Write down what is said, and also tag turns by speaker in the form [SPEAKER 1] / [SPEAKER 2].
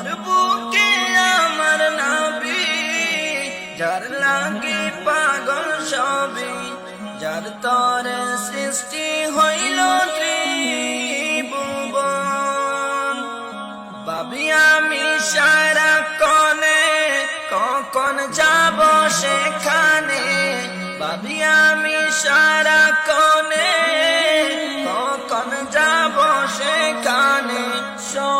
[SPEAKER 1] তোর বুকে আমার নাবি, যার লাগে পাগল সবে যার তোর সৃষ্টি হইল ভাবি আমি সারা কনে, কখন যাব সেখানে? ভাবি আমি সারা কনে, কখন যাব সেখানে? না